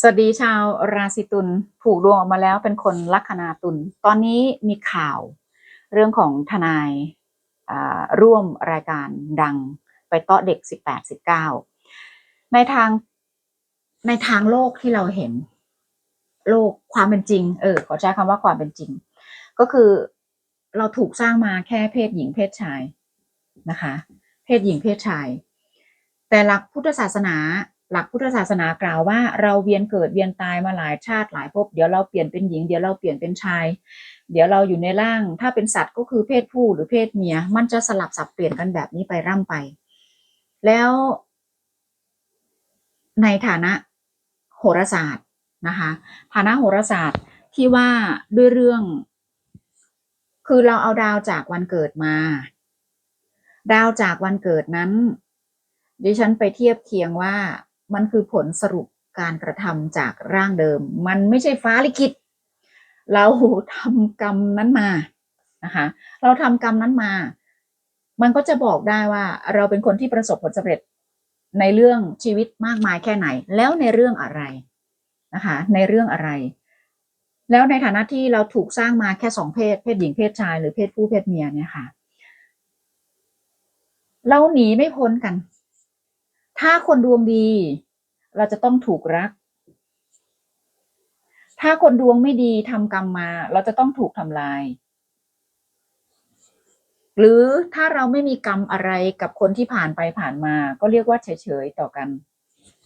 สวัสดีชาวราศีตุลผูกดวงออกมาแล้วเป็นคนลัคนาตุลตอนนี้มีข่าวเรื่องของทนายร่วมรายการดังไปเตาะเด็กสิบแปดสิบเก้าในทางในทางโลกที่เราเห็น โลกความเป็นจริง เออขอใช้คำว่าความเป็นจริง ก็คือเราถูกสร้างมาแค่เพศหญิงเพศชายนะคะ เพศหญิงเพศชาย แต่หลักพุทธศาสนา หลักพุทธศาสนากล่าวว่าเราเวียนเกิดเวียนตายมาหลายชาติหลายภพเดี๋ยวเราเปลี่ยนเป็นหญิงเดี๋ยวเราเปลี่ยนเป็นชาย เดี๋ยวเราอยู่ในร่าง ถ้าเป็นสัตว์ก็คือเพศผู้หรือเพศเมีย มันจะสลับสับเปลี่ยนกันแบบนี้ไปร่ำไป แล้ว ในฐานะโหราศาสตร์นะคะฐานะโหราศาสตร์ที่ว่าด้วยเรื่อง คือเราเอาดาวจากวันเกิดมา ดาวจากวันเกิดนั้น ดิฉันไปเทียบเคียงว่า มันคือผลสรุปการกระทำจากร่างเดิม มันไม่ใช่ฟ้าลิขิต เราทำกรรมนั้นมานะคะ เราทำกรรมนั้นมา มันก็จะบอกได้ว่าเราเป็นคนที่ประสบผลสำเร็จในเรื่องชีวิตมากมายแค่ไหน แล้วในเรื่องอะไรนะคะ ในเรื่องอะไร แล้วในฐานะที่เราถูกสร้างมาแค่สองเพศ เพศหญิงเพศชายหรือเพศผู้เพศเมียเนี่ยค่ะ เราหนีไม่พ้นกัน ถ้าคนดวงดี เราจะต้องถูกรัก ถ้าคนดวงไม่ดีทำกรรมมา เราจะต้องถูกทำลาย หรือถ้าเราไม่มีกรรมอะไรกับคนที่ผ่านไปผ่านมา ก็เรียกว่าเฉยๆต่อกัน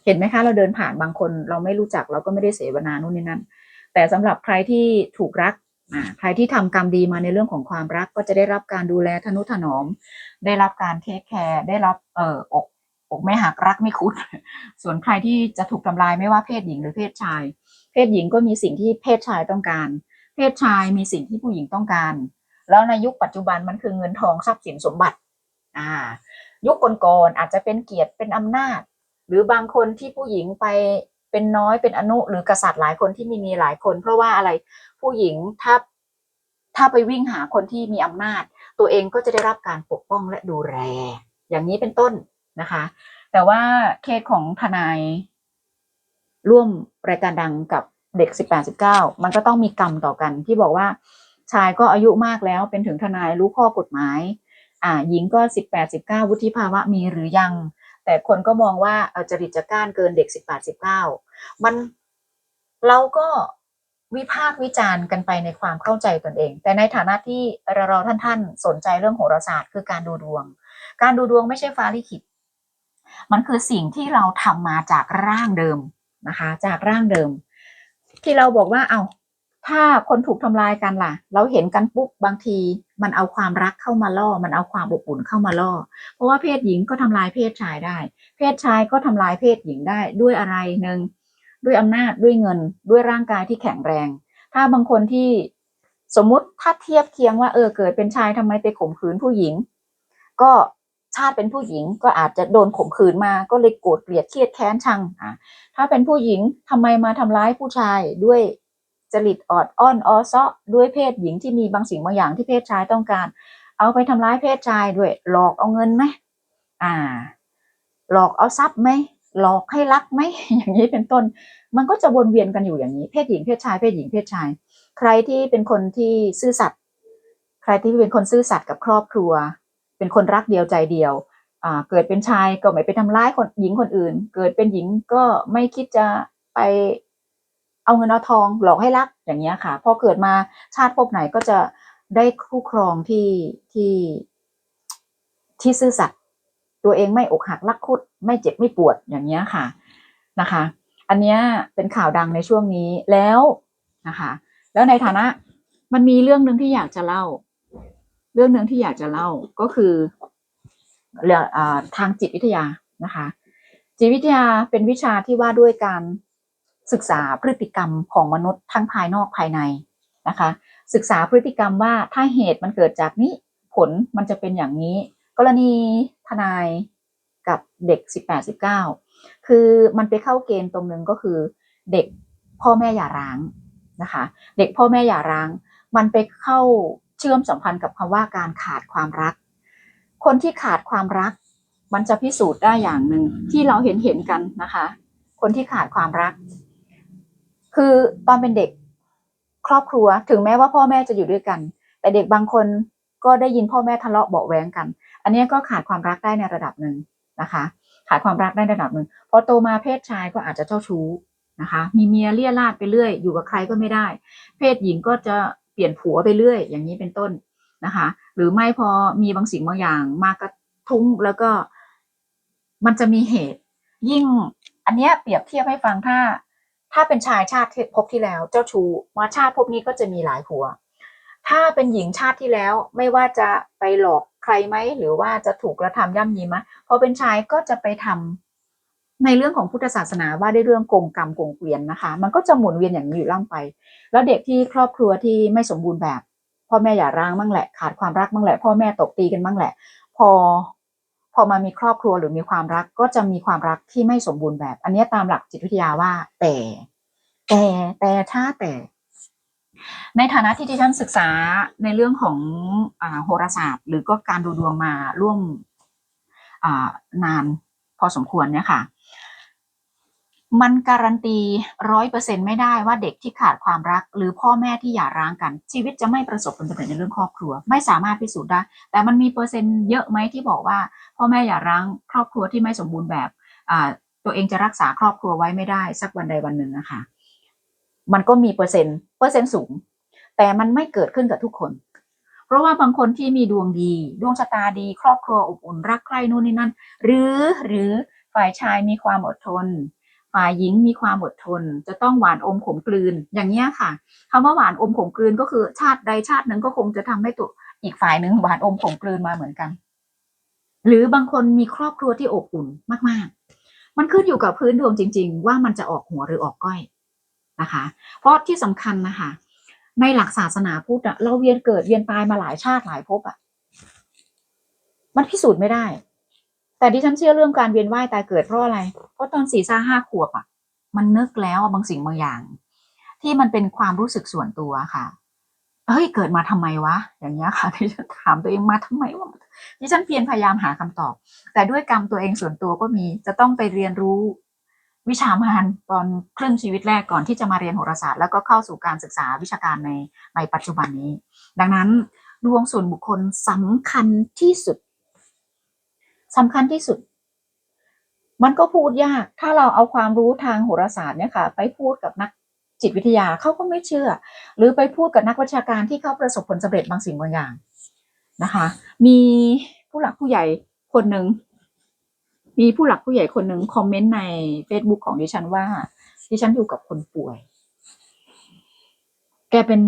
เห็นไหมคะ เราเดินผ่านบางคน เราไม่รู้จักเราก็ไม่ได้เสวนานู่นนี่นั่น แต่สำหรับใครที่ถูกรักใครที่ทำกรรมดีมาในเรื่องของความรักก็จะได้รับการดูแลทนุถนอม ได้รับการเทคแคร์ได้รับเอ่ออก อกไม่หักรักไม่คุด ส่วนใครที่จะถูกทำลายไม่ว่าเพศหญิงหรือเพศชาย เพศหญิงก็มีสิ่งที่เพศชายต้องการ เพศชายมีสิ่งที่ผู้หญิงต้องการ แล้วในยุคปัจจุบันมันคือเงินทองทรัพย์สินสมบัติ อ่า ยุคก่อนๆอาจจะเป็นเกียรติเป็นอำนาจ หรือบางคนที่ผู้หญิงไปเป็นน้อยเป็นอนุหรือกษัตริย์หลายคนที่มีมีหลายคน เพราะว่าอะไรผู้หญิงถ้าถ้าไปวิ่งหาคนที่มีอำนาจ ตัวเองก็จะได้รับการปกป้องและดูแลอย่างนี้เป็นต้น นะคะ แต่ว่าเคสของทนายร่วมรายการดังกับเด็ก 18 19 มันก็ต้องมีกรรมต่อกันที่บอกว่าชายก็อายุมากแล้วเป็นถึงทนายรู้ข้อกฎหมาย อ่า หญิงก็ 18 19 วุฒิภาวะมีหรือยัง แต่คนก็มองว่าเอ่อจริตจักร้านเกินเด็ก 18 19 มันเราก็วิพากษ์วิจารณ์กันไปในความเข้าใจตนเอง แต่ในฐานะที่เราท่านท่านๆสนใจเรื่องโหราศาสตร์คือการดูดวง การดูดวงไม่ใช่ฟ้าลิขิต มันคือสิ่งที่เราทำมาจากร่างเดิมนะคะ จากร่างเดิม ที่เราบอกว่าเอาถ้าคนถูกทำลายกันล่ะ เราเห็นกันปุ๊บบางที มันเอาความรักเข้ามาล่อ มันเอาความอบอุ่นเข้ามาล่อ เพราะว่าเพศหญิงก็ทำลายเพศชายได้ เพศชายก็ทำลายเพศหญิงได้ด้วยอะไรหนึ่งด้วยอำนาจด้วยเงินด้วยร่างกายที่แข็งแรง ถ้าบางคนที่สมมุติถ้าเทียบเคียงว่าเออเกิดเป็นชายทำไมไปข่มขืนผู้หญิง ก็าติเป็นผู้หญิงก็อาจจะโดนข่มขืนมาก็เลยโกรธเกลียดเครียดแค้นชังอะถ้าเป็นผู้หญิงทำไมมาทำร้ายผู้ชายด้วยจริตออดอ้อนออซ้อด้วยเพศหญิงที่มีบางสิ่งบางอย่างที่เพศชายต้องการ เอาไปทำร้ายเพศชายด้วยหลอกเอาเงินไหมอ่า หลอกเอาทรัพย์ไหมหลอกให้รักไหมอย่างนี้เป็นต้น มันก็จะวนเวียนกันอยู่อย่างนี้ เพศหญิงเพศชายเพศหญิงเพศชาย ใครที่เป็นคนที่ซื่อสัตย์ใครที่เป็นคนซื่อสัตย์กับครอบครัว เป็นคนรักเดียวใจเดียวเกิดเป็นชายก็ไม่ไปทำร้ายคนหญิงคนอื่น เกิดเป็นหญิงก็ไม่คิดจะไปเอาเงินเอาทองหลอกให้รักอย่างเงี้ยค่ะ พอเกิดมาชาติภพไหนก็จะได้คู่ครองที่ที่ที่ซื่อสัตย์ตัวเองไม่อกหักรักคุด ไม่เจ็บไม่ปวดอย่างเงี้ยค่ะนะคะ อันเนี้ยเป็นข่าวดังในช่วงนี้แล้วนะคะ แล้วในฐานะมันมีเรื่องหนึ่งที่อยากจะเล่า เรื่องหนึ่งที่อยากจะเล่าก็คือเรื่องทางจิตวิทยานะคะ จิตวิทยาเป็นวิชาที่ว่าด้วยการศึกษาพฤติกรรมของมนุษย์ทั้งภายนอกภายในนะคะ ศึกษาพฤติกรรมว่าถ้าเหตุมันเกิดจากนี้ผลมันจะเป็นอย่างนี้ กรณีทนายกับเด็ก 18 19 คือมันไปเข้าเกณฑ์ตรงนึงก็คือ เด็กพ่อแม่หย่าร้างนะคะ เด็กพ่อแม่หย่าร้าง มันไปเข้า เชื่อมสัมพันธ์กับคำว่าการขาดความรัก คนที่ขาดความรัก มันจะพิสูจน์ได้อย่างหนึ่งที่เราเห็นเห็นกันนะคะ คนที่ขาดความรัก คือตอนเป็นเด็กครอบครัวถึงแม้ว่าพ่อแม่จะอยู่ด้วยกัน แต่เด็กบางคนก็ได้ยินพ่อแม่ทะเลาะเบาะแว้งกัน อันนี้ก็ขาดความรักได้ในระดับหนึ่งนะคะ ขาดความรักได้ในระดับหนึ่งพอโตมาเพศชายก็อาจจะเจ้าชู้นะคะ มีเมียเลี่ยราดไปเรื่อย อยู่กับใครก็ไม่ได้ เพศหญิงก็จะ ลี่ยนผัวไปเรื่อย อย่างนี้เป็นต้นนะคะ หรือไม่พอมีบางสิ่งบางอย่างมากระทุ้งแล้วก็มันจะมีเหตุ ยิ่งอันเนี้ยเปรียบเทียบให้ฟังถ้า ถ้าเป็นชายชาติที่ภพที่แล้ว เจ้าชู้มาชาติภพนี้ก็จะมีหลายผัว ถ้าเป็นหญิงชาติที่แล้วไม่ว่าจะไปหลอกใครไหมหรือว่าจะถูกกระทำย่ำยีไหมพอเป็นชายก็จะไปทำ ในเรื่องของพุทธศาสนาว่าได้เรื่องกงกรรมกงเกวียนนะคะ มันก็จะหมุนเวียนอย่างนี้อยู่ล่ำไป แล้วเด็กที่ครอบครัวที่ไม่สมบูรณ์แบบ พ่อแม่อย่าร้างมั่งแหละ ขาดความรักมั่งแหละ พ่อแม่ตบตีกันมั่งแหละ พอพอมามีครอบครัวหรือมีความรักก็จะมีความรักที่ไม่สมบูรณ์แบบ อันนี้ตามหลักจิตวิทยาว่าแต่ แต่แต่ถ้าแต่ ในฐานะที่ดิฉันศึกษาในเรื่องของอาโหราศาสตร์ หรือก็การดูดวงมาร่วมอ่านานพอสมควรเนี่ยค่ะ มันการันตีร้อยเปอร์เซ็นไม่ได้ว่าเด็กที่ขาดความรัก หรือพ่อแม่ที่หย่าร้างกัน ชีวิตจะไม่ประสบผลสำเร็จในเรื่องครอบครัว ไม่สามารถพิสูจน์ได้ แต่มันมีเปอร์เซ็นต์เยอะไหมที่บอกว่า พ่อแม่หย่าร้างครอบครัวที่ไม่สมบูรณ์แบบอ่าตัวเองจะรักษาครอบครัวไว้ไม่ได้สักวันใดวันหนึ่งนะคะมันก็มีเปอร์เซ็นต์เปอร์เซ็นต์สูง แต่มันไม่เกิดขึ้นกับทุกคน เพราะว่าบางคนที่มีดวงดี ดวงชะตาดี ครอบครัวอบอุ่นรักใคร่นู่นนี่นั่น หรือหรือฝ่ายชายมีความอดทน ฝ่ายหญิงมีความอดทน จะต้องหวานอมขมกลืน อย่างเนี้ยค่ะคำว่าหวานอมขมกลืนก็คือชาติใดชาติหนึ่งก็คงจะทำให้ตัวอีกฝ่ายหนึ่งหวานอมขมกลืนมาเหมือนกัน หรือบางคนมีครอบครัวที่อบอุ่นมาก ๆ มันขึ้นอยู่กับพื้นดวงจริง ๆ ว่ามันจะออกหัวหรือออกก้อยนะคะ เพราะที่สำคัญนะคะ ในหลักศาสนาพุทธเราเวียนเกิดเวียนตายมาหลายชาติหลายภพอะมันพิสูจน์ไม่ได้ แต่ดิฉันเชื่อเรื่องการเวียนว่ายตายเกิดเพราะอะไร เพราะตอนสี่ซ่าห้าขวบอะ มันนึกแล้วบางสิ่งบางอย่าง ที่มันเป็นความรู้สึกส่วนตัวค่ะเฮ้ยเกิดมาทำไมวะ อย่างเงี้ยค่ะที่ฉันถามตัวเองมาทำไมวะดิฉันเพียรพยายามหาคำตอบ แต่ด้วยกรรมตัวเองส่วนตัวก็มีจะต้องไปเรียนรู้ วิชามานตอนครึ่งชีวิตแรกก่อนที่จะมาเรียนโหราศาสตร์ แล้วก็เข้าสู่การศึกษาวิชาการในในปัจจุบันนี้ ดังนั้นดวงส่วนบุคคลสำคัญที่สุด สำคัญที่สุด มันก็พูดยาก ถ้าเราเอาความรู้ทางโหราศาสตร์เนี่ยค่ะ ไปพูดกับนักจิตวิทยาเขาก็ไม่เชื่อ หรือไปพูดกับนักวิชาการที่เขาประสบผลสำเร็จบางสิ่งบางอย่างนะคะ มีผู้หลักผู้ใหญ่คนหนึ่งมีผู้หลักผู้ใหญ่คนหนึ่งคอมเมนต์ใน Facebook ของดิฉันว่า ดิฉันอยู่กับคนป่วย แกเป็น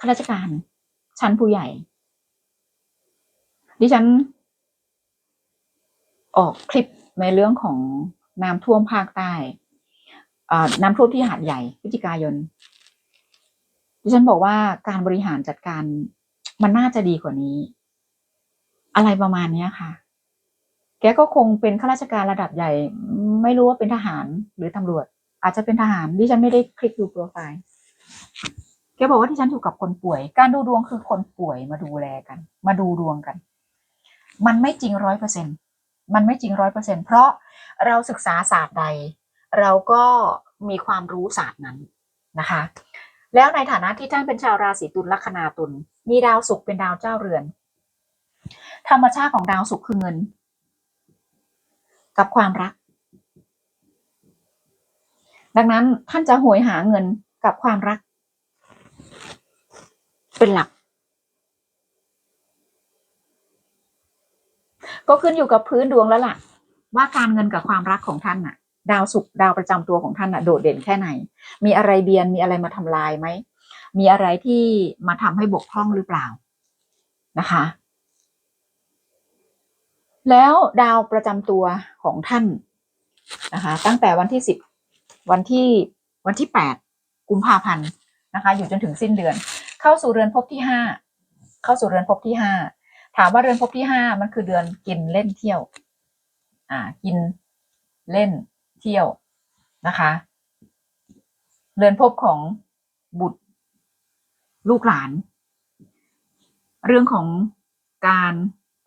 ข้าราชการชั้นผู้ใหญ่ ดิฉัน ออกคลิปในเรื่องของน้ำท่วมภาคใต้น้ำท่วมที่หาดใหญ่พฤศจิกายนดิฉันบอกว่าการบริหารจัดการมันน่าจะดีกว่านี้ อะไรประมาณนี้ค่ะ แกก็คงเป็นข้าราชการระดับใหญ่ ไม่รู้ว่าเป็นทหารหรือตำรวจ อาจจะเป็นทหารดิฉันไม่ได้คลิกดูโปรไฟล์แกบอกว่าที่ฉันอยู่กับคนป่วย การดูดวงคือคนป่วยมาดูแลกัน มาดูดวงกัน มันไม่จริงร้อยเปอร์เซ็นต มันไม่จริงร้อยเปอร์เซ็นเพราะเราศึกษาศาสตร์ใด เราก็มีความรู้ศาสตร์นั้นนะคะ แล้วในฐานะที่ท่านเป็นชาวราศีตุลลัคนาตุลมีดาวศุกร์เป็นดาวเจ้าเรือน ธรรมชาติของดาวศุกร์คือเงิน กับความรัก ดังนั้นท่านจะหวยหาเงินกับความรัก เป็นหลัก ก็ขึ้นอยู่กับพื้นดวงแล้วล่ะ ว่าการเงินกับความรักของท่านน่ะ ดาวศุกร์ดาวประจำตัวของท่านน่ะโดดเด่นแค่ไหน มีอะไรเบียนมีอะไรมาทำลายไหมมีอะไรที่มาทำให้บกพร่องหรือเปล่านะคะ แล้วดาวประจำตัวของท่านนะคะ ตั้งแต่วันที่สิบวันที่วันที่แปดกุมภาพันธ์นะคะ อยู่จนถึงสิ้นเดือน เข้าสู่เรือนภพที่ห้าเข้าสู่เรือนภพที่ห้า ถามว่าเรือนภพที่ห้ามันคือเดือนกินเล่นเที่ยว อ่า กินเล่นเที่ยวนะคะเรือนภพของบุตรลูกหลาน เรื่องของการ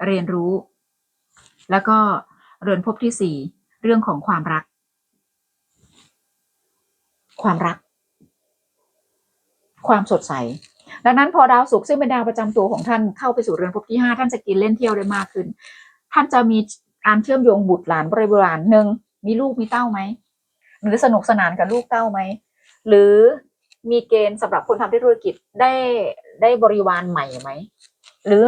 เรียนรู้ แล้วก็เรือนภพที่สี่เรื่องของความรัก ความรัก ความสดใส ดังนั้นพอดาวศุกร์ซึ่งเป็นดาวประจำตัวของท่านเข้าไปสู่เรือนภพที่ห้าท่านจะกินเล่นเที่ยวได้มากขึ้น ท่านจะมีการเชื่อมโยงบุตรหลานบริวารหนึ่งมีลูกมีเต้าไหมหรือสนุกสนานกับลูกเต้าไหมหรือมีเกณฑ์สำหรับคนทำธุรกิจได้ได้บริวารใหม่ไหมหรือ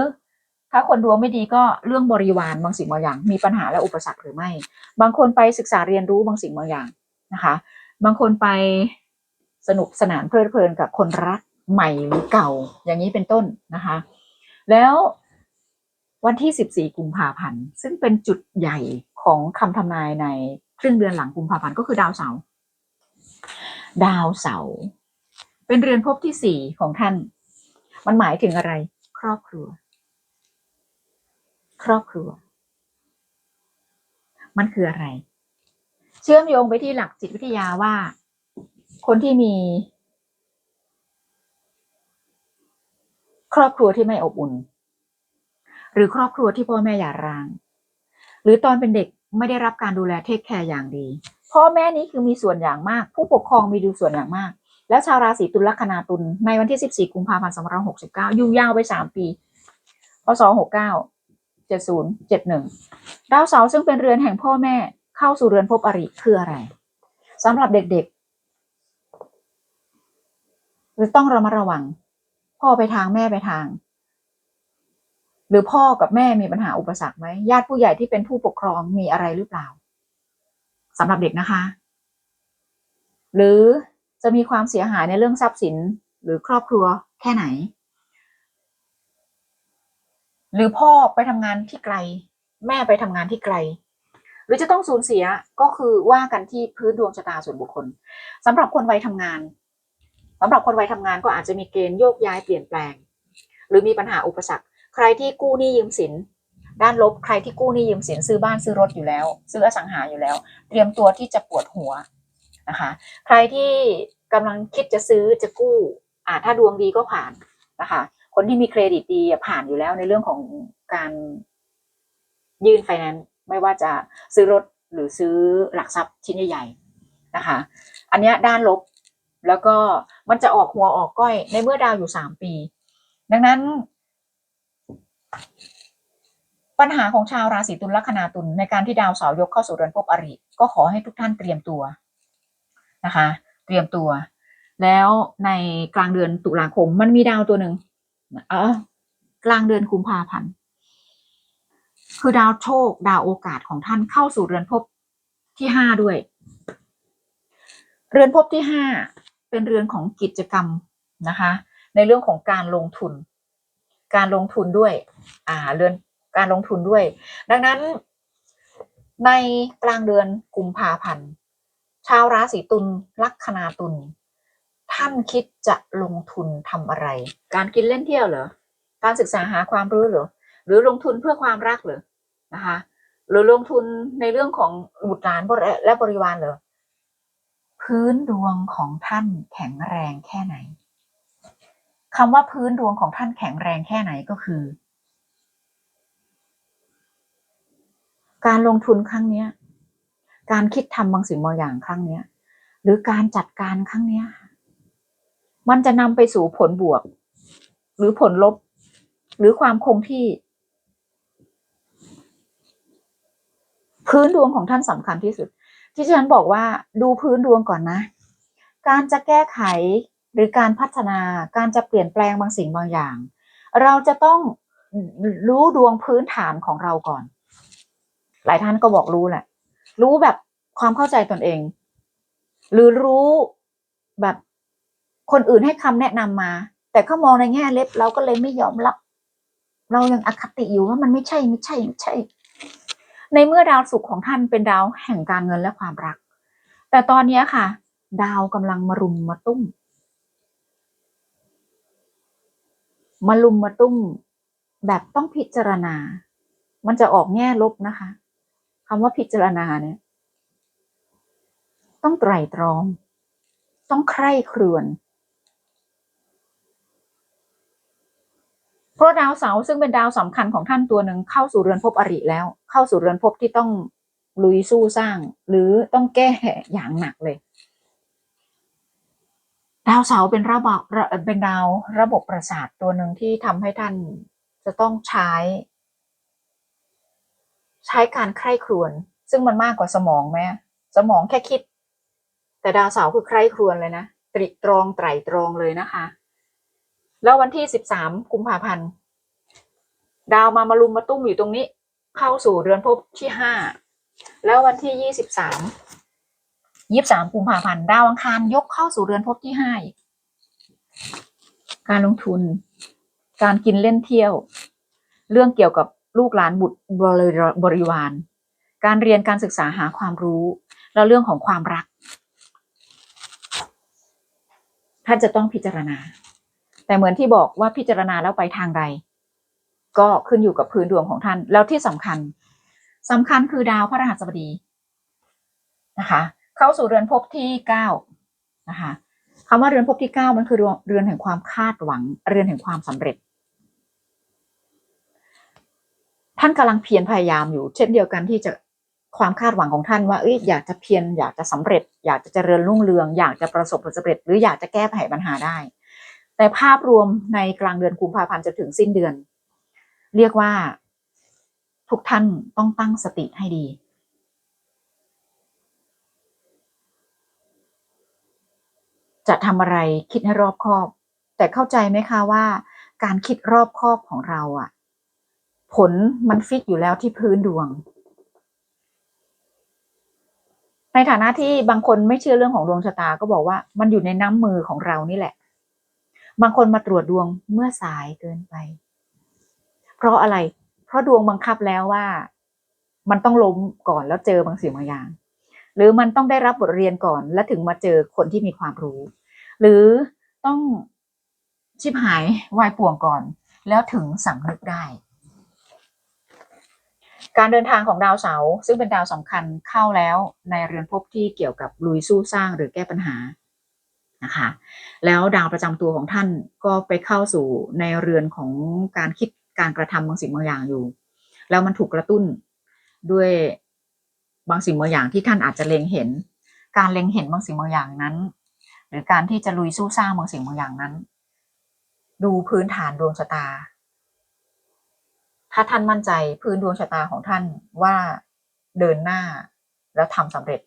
ถ้าคนดวงไม่ดีก็เรื่องบริวารบางสิ่งบางอย่าง มีปัญหาและอุปสรรคหรือไม่ บางคนไปศึกษาเรียนรู้บางสิ่งบางอย่างนะคะ บางคนไปสนุกสนานเพลิดเพลินกับคนรัก ใหม่หรือเก่า อย่างนี้เป็นต้นนะคะ แล้ววันที่ 14 กุมภาพันธ์ ซึ่งเป็นจุดใหญ่ของคำทำนายในครึ่งเดือนหลังกุมภาพันธ์ก็คือดาวเสาร์ดาวเสาร์เป็นเรือนภพที่สี่ของท่าน มันหมายถึงอะไร ครอบครัว ครอบครัว มันคืออะไร เชื่อมโยงไปที่หลักจิตวิทยาว่า คนที่มี ครอบครัวที่ไม่อบอุ่น หรือครอบครัวที่พ่อแม่หย่าร้าง หรือตอนเป็นเด็กไม่ได้รับการดูแลเทคแคร์อย่างดี พ่อแม่นี้คือมีส่วนอย่างมาก ผู้ปกครองมีดูส่วนอย่างมาก แล้วชาวราศีตุลลัคนาตุลในวันที่ 14 กุมภาพันธ์2569 อยู่ยาวไป 3 ปีพศ69 70 71 ดาวเสาร์ซึ่งเป็นเรือนแห่งพ่อแม่เข้าสู่เรือนภพอริคืออะไรสำหรับเด็กๆต้องระมัดระวัง พ่อไปทางแม่ไปทาง หรือพ่อกับแม่มีปัญหาอุปสรรคไหมญาติผู้ใหญ่ที่เป็นผู้ปกครองมีอะไรหรือเปล่าสำหรับเด็กนะคะ หรือจะมีความเสียหายในเรื่องทรัพย์สินหรือครอบครัวแค่ไหน หรือพ่อไปทำงานที่ไกล แม่ไปทำงานที่ไกล หรือจะต้องสูญเสียก็คือว่ากันที่พื้นดวงชะตาส่วนบุคคลสำหรับคนวัยทำงาน สำหรับคนวัยทำงานก็อาจจะมีเกณฑ์โยกย้ายเปลี่ยนแปลง หรือมีปัญหาอุปสรรค ใครที่กู้หนี้ยืมสิน ด้านลบใครที่กู้หนี้ยืมสินซื้อบ้านซื้อรถอยู่แล้ว ซื้ออสังหาอยู่แล้ว เตรียมตัวที่จะปวดหัวนะคะใครที่กำลังคิดจะซื้อจะกู้อ่าถ้าดวงดีก็ผ่านนะคะคนที่มีเครดิตดีผ่านอยู่แล้วในเรื่องของการยื่นไฟแนนซ์ไม่ว่าจะซื้อรถหรือซื้อหลักทรัพย์ชิ้นใหญ่ๆนะคะ อันนี้ด้านลบ แล้วก็มันจะออกหัวออกก้อยในเมื่อดาวอยู่สามปี ดังนั้น ปัญหาของชาวราศีตุลลัคนาตุลในการที่ดาวเสาร์ยกเข้าสู่เรือนภพอริ ก็ขอให้ทุกท่านเตรียมตัวนะคะ เตรียมตัว แล้วในกลางเดือนตุลาคมมันมีดาวตัวหนึ่งเออกลางเดือนกุมภาพันธ์คือดาวโชค ดาวโอกาสของท่านเข้าสู่เรือนภพที่ห้าด้วย เรือนภพที่ห้า เป็นเรือนของกิจกรรมนะคะ ในเรื่องของการลงทุน การลงทุนด้วยอ่าเรือนการลงทุนด้วย ดังนั้น ในกลางเดือนกุมภาพันธ์ชาวราศีตุลลัคนาตุลท่านคิดจะลงทุนทำอะไร การกินเล่นเที่ยวเหรอการศึกษาหาความรู้เหรอหรือลงทุนเพื่อความรักเหรอนะคะ หรือลงทุนในเรื่องของบุตรหลานและบริวารเหรอ พื้นดวงของท่านแข็งแรงแค่ไหนคำว่าพื้นดวงของท่านแข็งแรงแค่ไหนก็คือ การลงทุนครั้งเนี้ยการคิดทำบางสิ่งบางอย่างครั้งเนี้ยหรือการจัดการครั้งเนี้ยมันจะนำไปสู่ผลบวก หรือผลลบ หรือความคงที่ พื้นดวงของท่านสำคัญที่สุด ที่ฉันบอกว่าดูพื้นดวงก่อนนะ การจะแก้ไขหรือการพัฒนาการจะเปลี่ยนแปลงบางสิ่งบางอย่าง เราจะต้องรู้ดวงพื้นฐานของเราก่อน หลายท่านก็บอกรู้แหละ รู้แบบความเข้าใจตนเอง หรือรู้แบบคนอื่นให้คำแนะนำมา แต่เขามองในแง่เล็บเราก็เลยไม่ยอมรับ เรายังอคติอยู่ว่ามันไม่ใช่ไม่ใช่ไม่ใช่ ในเมื่อดาวศุกร์ของท่านเป็นดาวแห่งการเงินและความรัก แต่ตอนนี้ค่ะ ดาวกำลังมารุมมาตุ้ม มาลุมมาตุ้ม แบบต้องพิจารณา มันจะออกแง่ลบนะคะคำว่าพิจารณาเนี่ย ต้องไตร่ตรอง ต้องใคร่ครวญ เพราะดาวเสาร์ซึ่งเป็นดาวสำคัญของท่านตัวหนึ่งเข้าสู่เรือนภพอริแล้ว เข้าสู่เรือนภพที่ต้องลุยสู้สร้าง หรือต้องแก้อย่างหนักเลย ดาวเสาร์เป็นระบบะเป็นดาวระบบประสาทตัวหนึ่งที่ทำให้ท่านจะต้องใช้ ใช้การใคร่ครวญซึ่งมันมากกว่าสมองไหมสมองแค่คิด แต่ดาวเสาร์คือใคร่ครวญเลยนะตริตรองไตรตรองเลยนะคะ แล้ววันที่สิบสามกุมภาพันธ์ดาวมามารุมมาตุ้มอยู่ตรงนี้ เข้าสู่เรือนภพที่ห้าแล้ววันที่ยี่สิบสามยี่สิบสามกุมภาพันธ์ดาวอังคารยกเข้าสู่เรือนภพที่ห้าการลงทุน การกินเล่นเที่ยว เรื่องเกี่ยวกับลูกหลานบุตรบริวาร การเรียนการศึกษาหาความรู้ แล้วเรื่องของความรักท่านจะต้องพิจารณา แต่เหมือนที่บอกว่าพิจารณาแล้วไปทางใด ก็ขึ้นอยู่กับพื้นดวงของท่าน แล้วที่สำคัญสำคัญคือดาวพระรหัสบดีนะคะ เข้าสู่เรือนภพที่เก้านะคะคำว่าเรือนภพที่เก้ามันคือเรือนแห่งความคาดหวัง เรือนแห่งความสำเร็จ ท่านกำลังเพียรพยายามอยู่ เช่นเดียวกันที่จะความคาดหวังของท่านว่าเอ้ยอยากจะเพียรอยากจะสำเร็จ อยากจะเจริญรุ่งเรือง อยากจะประสบผลสำเร็จ หรืออยากจะแก้ไขปัญหาได้ แต่ภาพรวมในกลางเดือนกุมภาพันธ์จนถึงสิ้นเดือน เรียกว่า ทุกท่านต้องตั้งสติให้ดี จะทำอะไรคิดให้รอบคอบ แต่เข้าใจไหมคะว่า การคิดรอบคอบของเราอะผลมันฟิกอยู่แล้วที่พื้นดวง ในฐานะที่บางคนไม่เชื่อเรื่องของดวงชะตาก็บอกว่ามันอยู่ในน้ำมือของเรานี่แหละ บางคนมาตรวจดวงเมื่อสายเกินไป เพราะอะไร เพราะดวงบังคับแล้วว่า มันต้องล้มก่อนแล้วเจอบางสิ่งบางอย่าง หรือมันต้องได้รับบทเรียนก่อน แล้วถึงมาเจอคนที่มีความรู้ หรือต้องชิบหายวายป่วงก่อน แล้วถึงสำนึกได้ การเดินทางของดาวเสาร์ซึ่งเป็นดาวสำคัญเข้าแล้วในเรือนภพที่เกี่ยวกับลุยสู้สร้างหรือแก้ปัญหา นะคะ แล้วดาวประจำตัวของท่านก็ไปเข้าสู่ในเรือนของการคิดการกระทำบางสิ่งบางอย่างอยู่ แล้วมันถูกกระตุ้นด้วยบางสิ่งบางอย่างที่ท่านอาจจะเล็งเห็น การเล็งเห็นบางสิ่งบางอย่างนั้น หรือการที่จะลุยสู้สร้างบางสิ่งบางอย่างนั้น ดูพื้นฐานดวงชะตา ถ้าท่านมั่นใจพื้นดวงชะตาของท่านว่าเดินหน้าแล้วทำสำเร็จ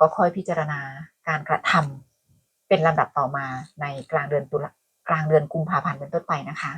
ก็ค่อยพิจารณาการกระทำ เป็นลำดับต่อมาในกลางเดือนตุลากลางเดือนกุมภาพันธ์เป็นต้นไปนะคะ